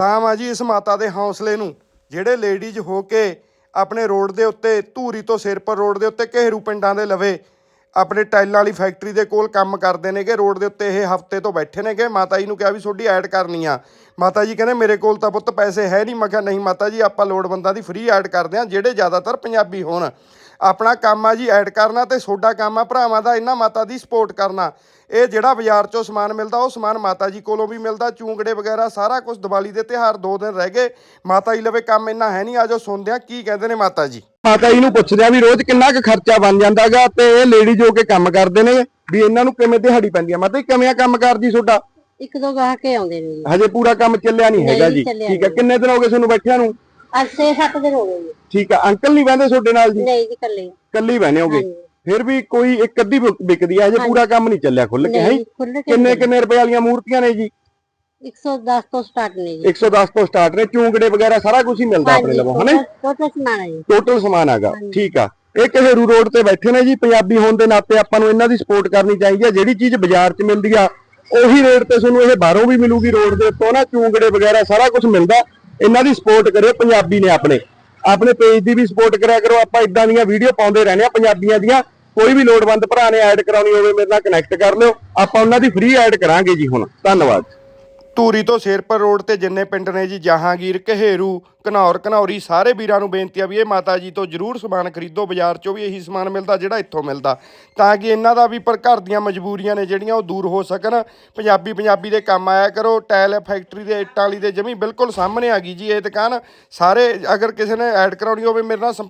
ਤਾਂ ਮਾ ਜੀ ਇਸ ਮਾਤਾ ਦੇ ਹੌਸਲੇ ਨੂੰ, ਜਿਹੜੇ ਲੇਡੀਜ਼ ਹੋ ਕੇ ਆਪਣੇ ਰੋਡ ਦੇ ਉੱਤੇ, ਧੂਰੀ ਤੋਂ ਸਿਰਪੁਰ ਰੋਡ ਦੇ ਉੱਤੇ ਘੇਰੂ ਪਿੰਡਾਂ ਦੇ ਲਵੇ, ਆਪਣੇ ਟਾਈਲਾਂ ਵਾਲੀ ਫੈਕਟਰੀ ਦੇ ਕੋਲ ਕੰਮ ਕਰਦੇ ਨੇਗੇ, ਰੋਡ ਦੇ ਉੱਤੇ ਇਹ ਹਫ਼ਤੇ ਤੋਂ ਬੈਠੇ ਨੇਗੇ, ਮਾਤਾ ਜੀ ਨੂੰ ਕਿਹਾ ਵੀ ਤੁਹਾਡੀ ਐਡ ਕਰਨੀ ਆ। ਮਾਤਾ ਜੀ ਕਹਿੰਦੇ ਮੇਰੇ ਕੋਲ ਤਾਂ ਪੁੱਤ ਪੈਸੇ ਹੈ ਨਹੀਂ, ਮੈਂ ਕਿਹਾ ਨਹੀਂ ਮਾਤਾ ਜੀ, ਆਪਾਂ ਲੋੜਵੰਦਾਂ ਦੀ ਫ੍ਰੀ ਐਡ ਕਰਦੇ ਆ ਜਿਹੜੇ ਜ਼ਿਆਦਾਤਰ ਪੰਜਾਬੀ ਹੋਣ। ਆਪਣਾ ਕੰਮ ਆ ਜੀ ਐਡ ਕਰਨਾ ਤੇ ਤੁਹਾਡਾ ਕੰਮ ਆ ਭਰਾਵਾਂ ਦਾ ਇਹਨਾਂ ਮਾਤਾ ਦੀ ਸਪੋਰਟ ਕਰਨਾ। ਇਹ ਜਿਹੜਾ ਬਾਜ਼ਾਰ ਚੋਂ ਸਮਾਨ ਮਿਲਦਾ ਉਹ ਸਮਾਨ ਮਾਤਾ ਜੀ ਕੋਲੋਂ ਵੀ ਮਿਲਦਾ ਚੂੰਗੜੇ ਵਗੈਰਾ ਸਾਰਾ ਕੁਝ ਦੀਵਾਲੀ ਦੇ ਤਿਉਹਾਰ ਦੋ ਦਿਨ ਰਹਿ ਗਏ। ਮਾਤਾ ਜੀ ਲਵੇ ਕੰਮ ਇੰਨਾ ਹੈ ਨਹੀਂ ਆਜੋ ਸੁਣਦੇ ਆ ਕੀ ਕਹਿੰਦੇ ਨੇ ਮਾਤਾ ਜੀ? ਮਾਤਾ ਜੀ ਨੂੰ ਪੁੱਛਦੇ ਆ ਵੀ ਰੋਜ਼ ਕਿੰਨਾ ਕੁ ਖਰਚਾ ਬਣ ਜਾਂਦਾਗਾ ਤੇ ਇਹ ਲੇਡੀ ਜੋ ਕੇ ਕੰਮ ਕਰਦੇ ਨੇ ਵੀ ਇਹਨਾਂ ਨੂੰ ਕਿਵੇਂ ਦਿਹਾੜੀ ਪੈਂਦੀ ਆ? ਮਾਤਾ ਜੀ ਕਿਵੇਂ ਆ ਕੰਮ ਕਰਦੀ ਤੁਹਾਡਾ? ਇੱਕ ਦੋ ਗਾਹਕੇ ਆਉਂਦੇ ਨੇ ਜੀ। ਹਜੇ ਪੂਰਾ ਕੰਮ ਚੱਲਿਆ ਨਹੀਂ ਹੈਗਾ ਜੀ। ਠੀਕ ਹੈ ਕਿੰਨੇ ਦਿਨ ਹੋ ਗਏ ਤੁਹਾਨੂੰ ਬੈਠਿਆਂ ਨੂੰ? ਅੱਜ 6-7 ਦਿਨ ਹੋ ਗਏ ਜੀ। ਠੀਕ ਆ ਅੰਕਲ ਨਹੀਂ ਬਹਿੰਦੇ ਤੁਹਾਡੇ ਨਾਲ ਜੀ? ਨਹੀਂ ਜੀ ਕੱਲੇ ਕੱਲੀ ਬਹਿਨੇ ਹੋਗੇ? ਹਾਂਜੀ। ਫਿਰ ਵੀ ਕੋਈ ਇੱਕ ਅੱਧੀ ਵਿਕ- ਵਿਕਦੀ ਆ ਹਜੇ ਪੂਰਾ ਕੰਮ ਨਹੀਂ ਚੱਲਿਆ ਖੁੱਲ ਕੇ ਹੈ? ਨਹੀਂ ਖੁੱਲ ਕੇ ਕਿੰਨੇ ਕਿੰਨੇ ਰੁਪਏ ਵਾਲੀਆਂ ਮੂਰਤੀਆਂ ਨੇ ਜੀ? 110 ਤੋਂ ਸਟਾਰਟ ਨੇ ਜੀ। 110 ਤੋਂ ਸਟਾਰਟ ਨੇ ਚੂੰਗੜੇ ਵਗੈਰਾ ਸਾਰਾ ਕੁਝ ਹੀ ਮਿਲਦਾ ਆਪਣੇ ਲਵੋਂ ਹਨਾ ਟੋਟਲ ਸਮਾਨ ਹੈ ਜੀ। ਟੋਟਲ ਸਮਾਨ ਹੈਗਾ ਠੀਕ ਆ। ਇਹ ਕਹੇਰੂ ਰੋਡ ਤੇ ਬੈਠੇ ਨੇ ਜੀ? ਪੰਜਾਬੀ ਹੋਣ ਦੇ ਨਾਤੇ ਆਪਾਂ ਨੂੰ ਇਹਨਾਂ ਦੀ ਸਪੋਰਟ ਕਰਨੀ ਚਾਹੀਦੀ ਆ। ਜਿਹੜੀ ਚੀਜ਼ ਬਾਜ਼ਾਰ 'ਚ ਮਿਲਦੀ ਆ ਉਹੀ ਰੇਟ ਤੇ ਤੁਹਾਨੂੰ ਇਹ ਬਾਹਰੋਂ ਵੀ ਮਿਲੂਗੀ ਰੋਡ ਦੇ ਉੱਤੋਂ ਨਾ ਚੂੰਗੜੇ ਵਗੈਰਾ ਸਾਰਾ ਕੁਝ ਮਿਲਦਾ। ਇਹਨਾਂ ਦੀ ਸਪੋਰਟ ਕਰਿਓ, ਪੰਜਾਬੀ ਨੇ ਆਪਣੇ। ਆਪਣੇ ਪੇਜ ਦੀ ਵੀ ਸਪੋਰਟ ਕਰਿਆ ਕਰੋ। ਆਪਾਂ ਇਦਾਂ ਦੀਆਂ ਵੀਡੀਓ ਪਾਉਂਦੇ ਰਹਿੰਦੇ ਆ ਪੰਜਾਬੀਆਂ ਦੀਆਂ। ਕੋਈ ਵੀ ਲੋੜਵੰਦ ਭਰਾ ਨੇ ਐਡ ਕਰਾਉਣੀ ਹੋਵੇ, ਮੇਰੇ ਨਾਲ ਕਨੈਕਟ ਕਰ ਲਿਓ। ਆਪਾਂ ਉਹਨਾਂ ਦੀ ਫ੍ਰੀ ਐਡ ਕਰਾਂਗੇ ਜੀ ਹੁਣ। ਧੰਨਵਾਦ। ਧੂਰੀ ਤੋਂ ਸ਼ੇਰਪੁਰ ਰੋਡ ਤੇ ਜਿੰਨੇ ਪਿੰਡ ਨੇ ਜੀ, ਜਹਾਂਗੀਰ ਕਹੇਰੂ ਘਨੌਰ, ਘਨੌਰੀ, ਸਾਰੇ ਵੀਰਾਂ ਨੂੰ ਬੇਨਤੀ ਆ ਵੀ ਇਹ ਮਾਤਾ ਜੀ ਤੋਂ ਜਰੂਰ ਸਮਾਨ ਖਰੀਦੋ, ਬਾਜ਼ਾਰ ਚੋਂ ਵੀ ਇਹੀ ਸਮਾਨ ਮਿਲਦਾ, ਜਿਹੜਾ ਇੱਥੋਂ ਮਿਲਦਾ। ਤਾਂ ਕਿ ਇਹਨਾਂ ਦਾ ਵੀ ਪਰ ਘਰ ਦੀਆਂ ਮਜਬੂਰੀਆਂ ਨੇ ਜਿਹੜੀਆਂ ਉਹ ਦੂਰ ਹੋ ਸਕਣ। ਪੰਜਾਬੀ ਪੰਜਾਬੀ ਦੇ ਕੰਮ ਆਇਆ ਕਰੋ, ਟਾਇਲ ਫੈਕਟਰੀ ਦੇ, ਇੱਟਾਂ ਵਾਲੀ ਦੇ ਜਮੀ ਬਿਲਕੁਲ ਸਾਹਮਣੇ ਆ ਗਈ ਜੀ ਇਹ ਦੁਕਾਨ। ਸਾਰੇ ਅਗਰ ਕਿਸੇ ਨੇ ਐਡ ਕਰਾਉਣੀ ਹੋਵੇ, ਮੇਰੇ ਨਾਲ ਸੰਪਰਕ